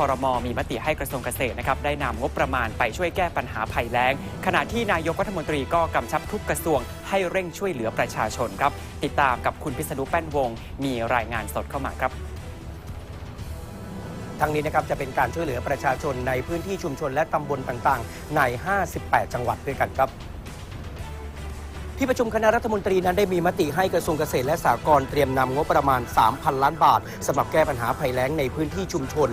ครมมีมติให้กระทรวงเกษตรนะครับได้นำงบประมาณไปช่วยแก้ปัญหาภัยแล้ง ขณะที่นายกรัฐมนตรีก็กำชับทุกกระทรวงให้เร่งช่วยเหลือประชาชนครับ ติดตามกับคุณพิษณุแป้นวง มีรายงานสดเข้ามาครับทั้งนี้นะครับจะเป็นการช่วยเหลือประชาชนในพื้นที่ชุมชนและตำบลต่างๆ ใน 58 จังหวัดด้วยกันครับ ที่ประชุมคณะรัฐมนตรีนั้นได้มีมติให้กระทรวงเกษตรและสหกรณ์เตรียมนำงบประมาณ 3,000 ล้านบาทสำหรับแก้ปัญหาภัยแล้งในพื้นที่ชุมชน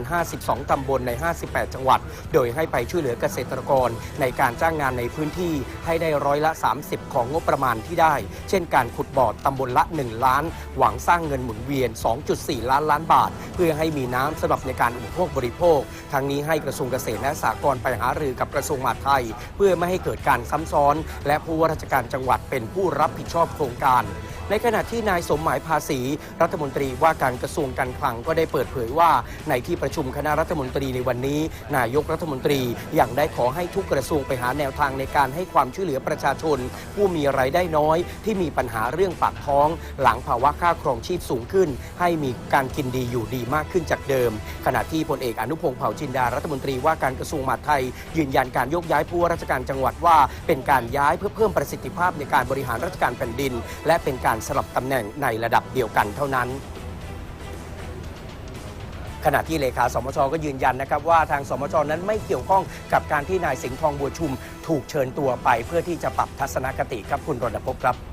3,052 ตำบลใน 58 จังหวัด โดยให้ไปช่วยเหลือเกษตรกรในการจ้างงานในพื้นที่ให้ได้ร้อยละ 30 ของงบประมาณที่ได้ เช่นการขุดบ่อตำบลละ 1 ล้าน หวังสร้างเงินหมุนเวียน 2.4 ล้านล้านบาทเพื่อให้มีน้ำสำหรับในการอุปโภคบริโภค ทั้งนี้ให้กระทรวงเกษตรและสหกรณ์ไปหารือกับกระทรวงมหาดไทย เพื่อไม่ให้เกิดการซ้ำซ้อน และผู้ว่าราชการจังหวัดเป็นผู้รับผิดชอบโครงการ ในขณะที่นายสมหมายภาษี รัฐมนตรีว่าการกระทรวงการคลังก็ได้เปิดเผยว่า ในที่ประชุมคณะรัฐมนตรีในวันนี้ นายกรัฐมนตรียังได้ขอให้ทุกกระทรวงไปหาแนวทางในการให้ความช่วยเหลือประชาชน ผู้มีรายได้น้อย ที่มีปัญหาเรื่องปากท้อง หลังภาวะค่าครองชีพสูงขึ้น ให้มีการกินดีอยู่ดีมากขึ้นจากเดิม ขณะที่พลเอกอนุพงศ์เผ่าจินดารัฐมนตรีว่าการกระทรวงมหาดไทย ยืนยันการยกย้ายผู้ว่าราชการจังหวัดว่า เป็นการย้ายเพื่อเพิ่มประสิทธิภาพในการบริหารราชการแผ่นดิน และเป็นการสลับตำแหน่งในระดับเดียวกันเท่านั้น ขณะที่เลขาสมชก็ยืนยันนะครับว่าทางสมชนั้นไม่เกี่ยวข้องกับการที่นายสิงห์ทองบัวชุม ถูกเชิญตัวไปเพื่อที่จะปรับทัศนคติครับคุณรณพศ์ครับ